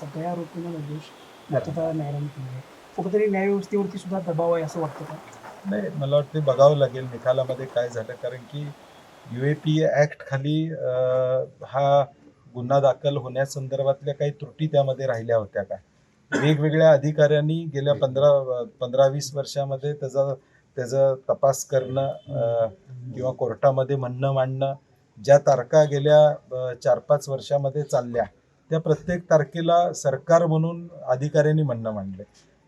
सगळ्या आरोपींना निर्दोष मुक्तता न्यायालयाने केली कुठेतरी न्यायव्यवस्थेवरती सुद्धा दबाव आहे असं वाटतं का? नाही मला वाटते बघावं लागेल निकालामध्ये काय झालं. कारण की यू ए पी ॲक्ट खाली हा गुन्हा दाखल होण्यासंदर्भातल्या काही त्रुटी त्यामध्ये राहिल्या होत्या का? वेगवेगळ्या अधिकाऱ्यांनी गेल्या पंधरा पंधरा वीस वर्षामध्ये त्याचा त्याचा तपास करणं किंवा कोर्टामध्ये म्हणणं मांडणं ज्या तारखा गेल्या चार पाच वर्षामध्ये चालल्या. त्या प्रत्येक तारखेला सरकार म्हणून अधिकाऱ्यांनी म्हणणं मांडले.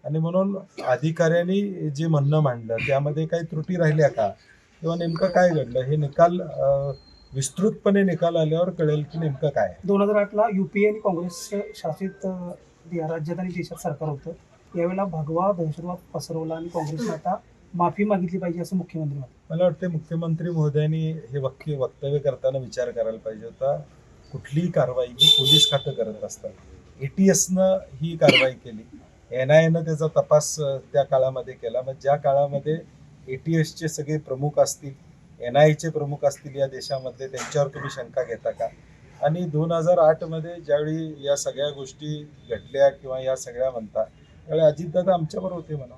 आणि म्हणून अधिकाऱ्यांनी जे म्हणणं मांडलं त्यामध्ये काही त्रुटी राहिल्या का? किंवा नेमकं काय घडलं? हे निकाल विस्तृतपणे निकाल आल्यावर कळेल की नेमकं काय. दोन हजार आठला युपीए आणि काँग्रेस शासित राज्यात आणि देशात सरकार होतं. यावेळेला भगवा दहशतवाद पसरवला आणि काँग्रेसने आता माफी मागितली पाहिजे असं मुख्यमंत्री मला वाटते मुख्यमंत्री महोदयांनी हे वक्य वक्तव्य करताना विचार करायला पाहिजे होता. कुठलीही कारवाई ही पोलीस खातं करत असतात. एटीएसनं ही कारवाई केली. एन आय एनं त्याचा तपास त्या काळामध्ये केला. मग ज्या काळामध्ये एटीएसचे सगळे प्रमुख असतील एन आय चे प्रमुख असतील या देशामधले त्यांच्यावर तुम्ही शंका घेता का? आणि दोन हजार आठमध्ये ज्यावेळी या सगळ्या गोष्टी घडल्या किंवा या सगळ्या म्हणता त्यावेळी अजितदादा आमच्यावर होते म्हणा.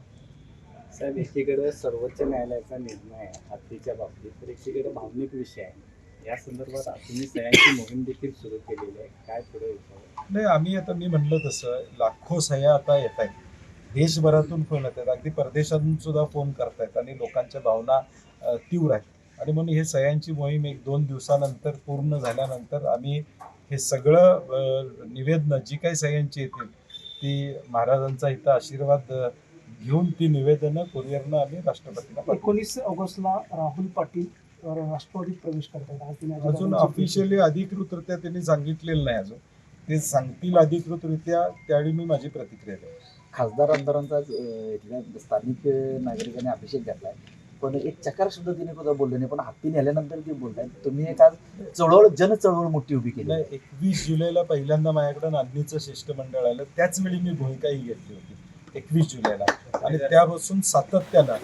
साहेब एकीकडे सर्वोच्च न्यायालयाचा निर्णय आहे हत्तीच्या बाबतीत तर एकीकडे भावनिक विषय आहे. या संदर्भात तुम्ही सह्यांची मोहीम देखील सुरू केलेली आहे. काय पुढे नाही आम्ही आता मी म्हणलं तसं लाखो सह्या आता येत आहेत. देशभरातून फोन येत आहेत. अगदी परदेशातून सुद्धा फोन करतायत आणि लोकांच्या भावना तीव्र आहेत. आणि म्हणून हे सह्यांची मोहीम एक दोन दिवसानंतर पूर्ण झाल्यानंतर आम्ही हे सगळं निवेदनं जी काही सह्यांची येतील ती महाराजांचा इथं आशीर्वाद घेऊन ती निवेदनं कुरिअरनं आम्ही राष्ट्रपतींना पाठवू. एकोणीस ऑगस्टला राहुल पाटील राष्ट्रवादीत प्रवेश करतात. आज अजून अजितदादांची ऑफिशियली अधिकृतरित्या त्यांनी सांगितलेलं नाही अजून. ते सांगतील अधिकृतरित्या त्यावेळी मी माझी प्रतिक्रिया देईन. खासदार आमदारांचा आज, अं, इथल्या स्थानिक अं, नागरिकांनी अभिषेक घातलाय. पण एक चकार सुद्धा तिने सुद्धा बोलले नाही पण हत्ती नेल्यानंतर ते बोलताय तुम्ही एक आज चळवळ जन चळवळ मोठी उभी केली. नाही एकवीस जुलैला पहिल्यांदा माझ्याकडे नांदणीचं शिष्टमंडळ आलं. त्याच वेळी मी भूमिकाही घेतली होती एकवीस जुलैला. आणि त्यापासून सातत्यानं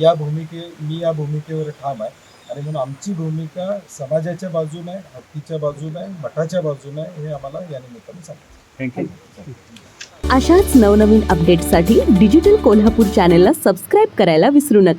या भूमिके मी या भूमिकेवर ठाम आहे. आणि म्हणून आमची भूमिका समाजाच्या बाजूने आहे हत्तीच्या बाजूने आहे मठाच्या बाजूने आहे हे आम्हाला या निमित्ताने सांगितलं. थँक्यू अशाच नवनवीन अपडेट्ससाठी डिजिटल कोल्हापूर चॅनेलला सबस्क्राईब करायला विसरू नका.